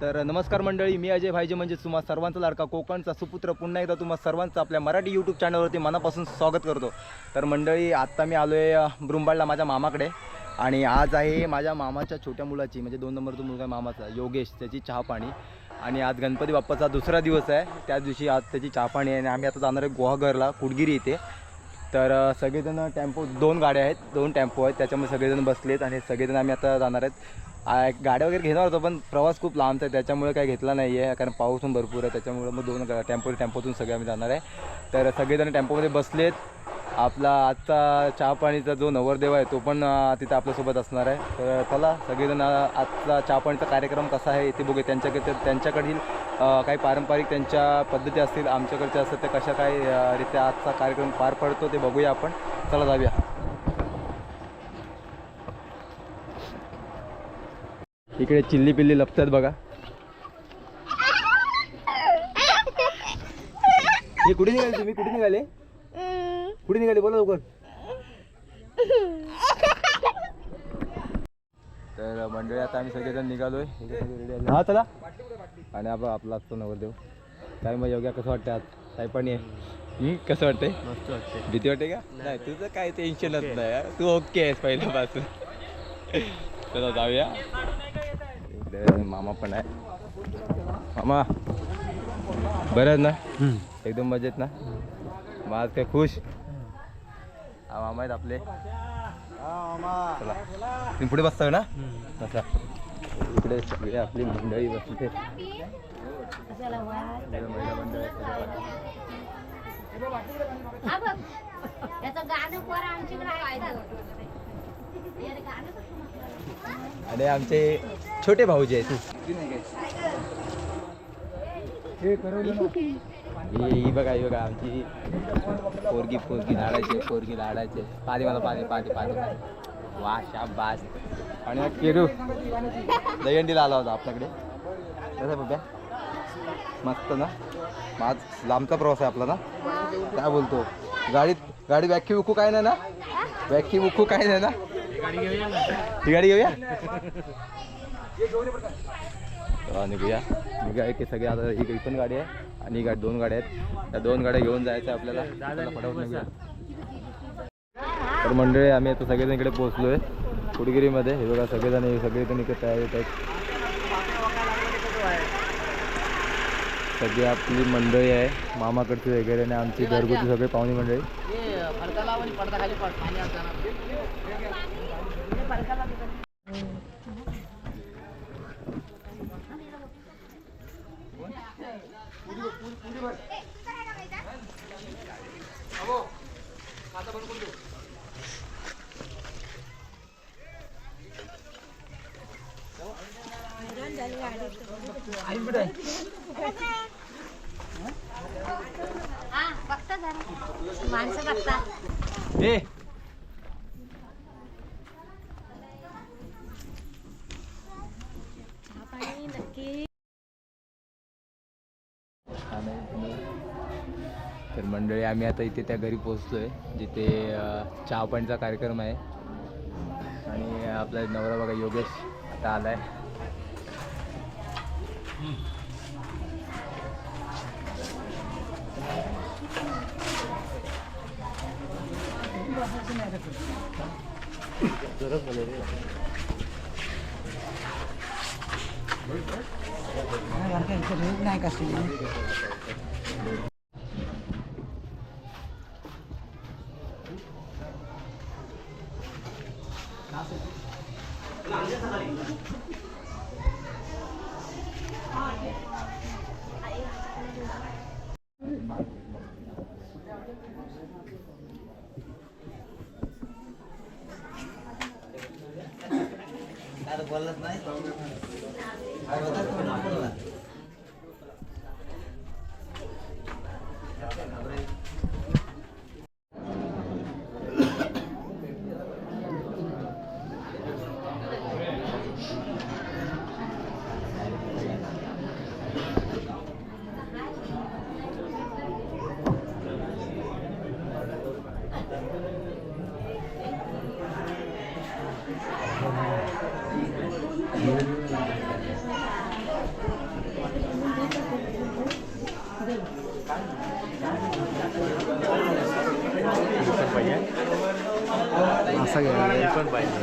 तर नमस्कार मंडळी मी अजय भाईजे म्हणजे तुम्हा सर्वांचा लाडका कोकणचा सुपुत्र. पुन्हा एकदा तुम्हा सर्वांचं आपल्या मराठी यूट्यूब चॅनलवरती मनापासून स्वागत करतो. तर मंडळी आत्ता मी आलो आहे ब्रुंबाडला माझ्या मामाकडे. आणि आज आहे माझ्या मामाच्या छोट्या मुलाची म्हणजे दोन नंबरचा मुलगा आहे मामाचा योगेश त्याची चहापाणी. आणि आज गणपती बाप्पाचा दुसरा दिवस आहे. त्या दिवशी आज त्याची चहापाणी आहे. आणि आम्ही आता जाणार आहे गुहागरला कुडगिरी इथे. तर सगळेजण टेम्पो दोन गाड्या आहेत दोन टेम्पो आहेत. त्याच्यामुळे सगळेजण बसलेत आणि सगळेजण आम्ही आता जाणार आहेत. गाड्या वगैरे घेणार होतो पण प्रवास खूप लांबचा आहे त्याच्यामुळे काही घेतला नाही आहे कारण पाऊस पण भरपूर आहे त्याच्यामुळे मग दोन टेम्पो टेम्पोतून सगळे आम्ही जाणार आहे. तर सगळेजण टेम्पोमध्ये बसलेत. आपला आजचा चहा पाणीचा जो नवरदेव आहे तो पण तिथं आपल्यासोबत असणार आहे. तर चला सगळेजण आजचा चहा पाणीचा कार्यक्रम कसा आहे ते बघूया. त्यांच्याकडे त्यांच्याकडील काही पारंपरिक त्यांच्या पद्धती असतील आमच्याकडच्या असतील त्या कशा काय रित्या आजचा कार्यक्रम पार पडतो ते बघूया आपण. चला जाऊया. इकडे चिल्ली पिल्ली लपतात बघा. हे कुठे निघाले तुम्ही? कुठे निघाले? कुठे निघाले? बोला लवकर. तर मंडळी आता आम्ही सगळेजण निघालोय. हा चला. आणि आपण आपला असतो नवरदेव. काय मग योग्या कसं वाटतं आज? काय पण आहे हं, कसं वाटतंय? मस्त वाटते भीती वाटते का? नाही तुझं काय टेन्शनच नाही यार. तू ओके आहेस पहिल्यापासून. चला जाऊया. इकडे मामा पण आहे. मामा बरं ना? एकदम मजेत ना? मग आज काय खुश? हा मामा आहेत आपले. चला. तुम्ही पुढे बसता ना? बसा. इकडे सगळे आपली मंडळी बसते महिला मंडळ? आणि आमचे छोटे भाऊजी आहेत. ही बघा ही बघा आमची पोरगी पोरगी लाडायची पोरगी लाडायची पाणी मला पाणी पाणी पाणी वा बास आणि केरू. दहीहंडीला आला होता आपल्याकडे. कसं आहे बघ्या मस्त ना? माझ लांबचा प्रवास आहे आपला ना? काय बोलतो? गाडीत गाडी व्याख्या विकू काय नाही ना? व्याख्या विकू काय नाही ना? ही गाडी घेऊया. निघूया. निघूया. की सगळे आता ही पण गाडी आहे आणि ही गाडी दोन गाड्या आहेत. त्या दोन गाड्या घेऊन जायचं आपल्याला. तर मंडळी आम्ही आता सगळेजण इकडे पोहोचलो आहे कुडगिरीमध्ये. हे बघा सगळेजण हे सगळेजण इकडे तयार होत आहेत. सगळी आपली मंडळी आहे. मामाकडची वगैरे आणि आमची घरगुती सगळे पाहुणी मंडळी. बघता माणसं बघतात. ए तर मंडळी आम्ही आता इथे त्या घरी पोचतोय जिथे जिथे चहापाणीचा कार्यक्रम आहे. आणि आपला नवरा बघा योगेश आता आला आहे नाही कशी बोलत नाही banyak? Masa ya? Handphone banyak.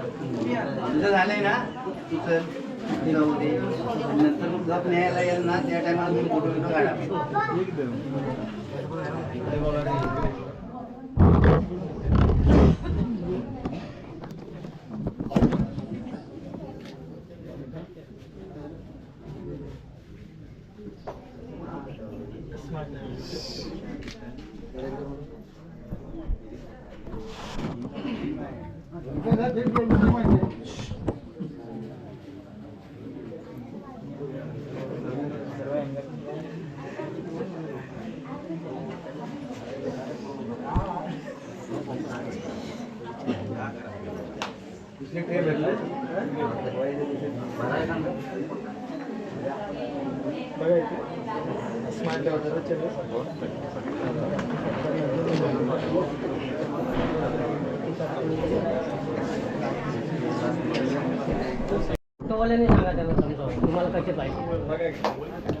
तुझं झालंय ना तुझं जाऊ नंतर मग गप न्यायला येईल ना त्या टायमाला मी फोटो बिटो काढा ऑटोवाल्याने सांगा त्यांना समजावून तुम्हाला कसे पाहिजे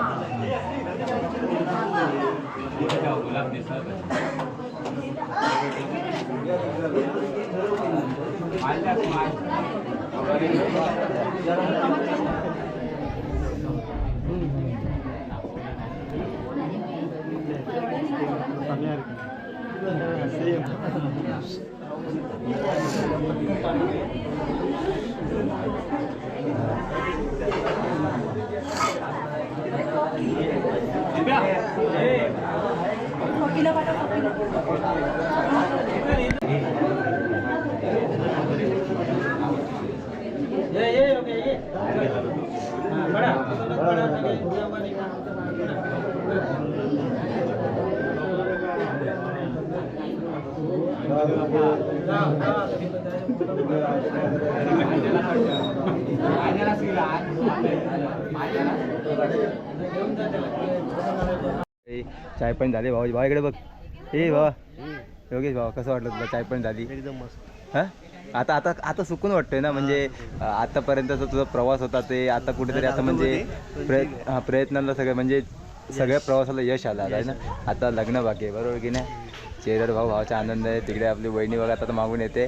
आहे ना फोटोच्या ए, चाय पण झाली भाऊ भाऊ इकडे बघ. ए बाबा योगेश भाऊ कसं वाटलं तुला चाय पण झाली? एकदम मस्त. हा? आता आता आता सुकून वाटतंय ना म्हणजे आतापर्यंतचा तुझा प्रवास होता ते आता कुठेतरी आता म्हणजे प्रयत्न हा प्रयत्नाला सगळं म्हणजे सगळ्या प्रवासाला यश आलं आहे ना? आता लग्न बाकी आहे बरोबर की नाही? शेजार भाऊ भावाचा आनंद आहे. तिकडे आपली वहिनी बघा आता मागून येते.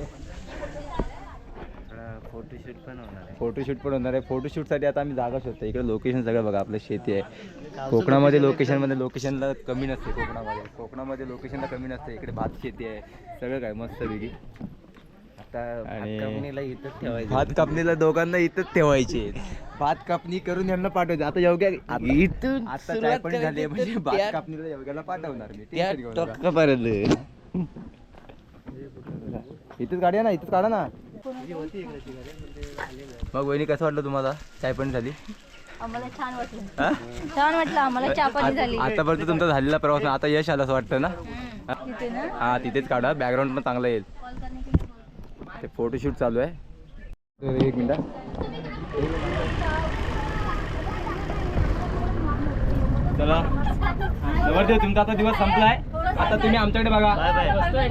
फोटोशूट पण होणार आहे. फोटोशूट पण होणार आहे. फोटोशूटसाठी आता आम्ही जागा शोधतो इकडे लोकेशन सगळं बघा आपलं शेती आहे. कोकणामध्ये लोकेशनमध्ये लोकेशनला कमी नसते कोकणामध्ये. कोकणामध्ये लोकेशनला कमी नसते. इकडे भात शेती आहे. सगळं काय मस्त वेगळी आता आणि- इथंच ठेवायचं. भात कापणीला दोघांना इथंच ठेवायचे. भात कापणी करून यांना पाठवायचे आता योग्य इथून आता चाय सुरुवात पण करायची झाली तर म्हणजे भात त्या- कापणीला योग्याला पाठवणार मी. त्या टेन्शन घेऊ नका. टोकापर्यंत इथेच काढूया ना इथेच काढा ना. मग वहिनी कसं वाटलं तुम्हाला? चाय पण झाली. आम्हाला छान वाटलं. हा? छान वाटलं आम्हाला चहा पाणी झाली. आतापर्यंत तुमचा झालेला प्रवास आता यश आलं असं वाटतं ना? तिथे ना? हा तिथेच काढा. बॅकग्राऊंड पण चांगलं येईल. ते फोटोशूट चालू आहे. एक मिनिट चला. तुमचा आता दिवस संपलाय. आता तुम्ही आमच्याकडे बघा.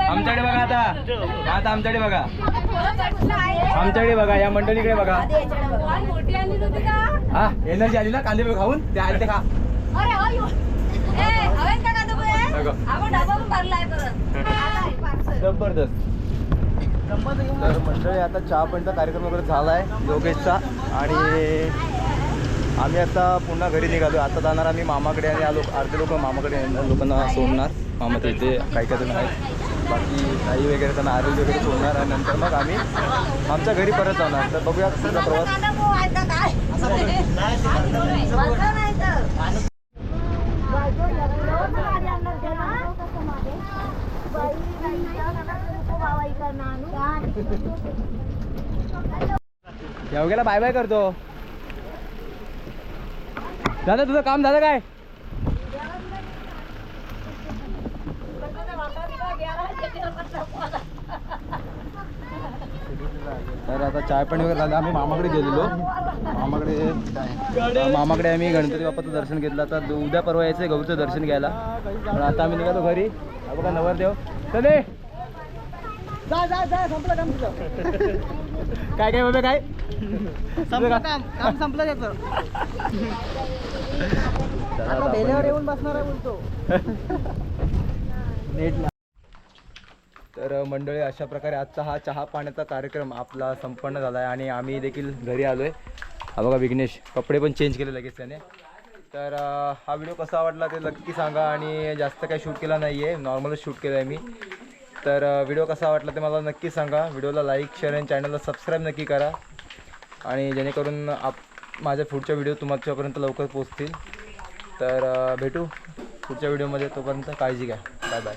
आमच्याकडे बघा आता. आता आमच्याकडे बघा. आमच्याकडे बघा या मंडळीकडे बघा. हा एनर्जी आली ना कांदे खाऊन? ते आले ते खा. पण. जबरदस्त. तर मंडळी आता चहा पाणीचा कार्यक्रम वगैरे झाला आहे योगेशचा. आणि आम्ही आता पुन्हा घरी निघालो आता जाणार आम्ही मामाकडे आणि आलो अर्धे लोक मामाकडे लोकांना सोडणार मामा तिथे काही काही जण आहेत बाकी आई वगैरे त्यांना आरोग्य वगैरे सोडणार आणि नंतर मग आम्ही आमच्या घरी परत जाणार तर बघूया तुझा प्रवास कांदा पोहे योग्याला बाय बाय करतो. दादा तुझं काम झालं काय? तर आता चाय पाणी वगैरे झालं. आम्ही मामाकडे गेलेलो. मामाकडे मामाकडे आम्ही गणपती बाप्पाचं दर्शन घेतलं. आता उद्या परवा यायचं गौरीचं दर्शन घ्यायला. पण आता आम्ही निघालो घरी. बघा नवरदेव. चले! जा जा जा संपलं काम तुझं. काय काय बाबा काय? संपलं काम काम संपलं त्याचं. येऊन बसणार आहे बोलतो नीट तर मंडळी अशा प्रकारे आजचा हा चहा पाण्याचा कार्यक्रम आपला संपन्न झाला आहे आणि आम्ही देखील घरी आलो आहे हा बघा विघ्नेश कपडे पण चेंज केले लगेच त्याने. तर हा व्हिडिओ कसा आवडला ते नक्की सांगा आणि जास्त काही शूट केला नाही आहे नॉर्मलच शूट केलं आहे मी. तर व्हिडिओ कसा वाटला ते मला नक्की सांगा. व्हिडिओला लाईक शेअर आणि चॅनलला सबस्क्राईब नक्की करा. आणि जेणेकरून आप माझ्या पुढच्या व्हिडिओ तुमच्यापर्यंत लवकर पोचतील तर भेटू पुढच्या व्हिडिओमध्ये तोपर्यंत काळजी घ्या. Bye bye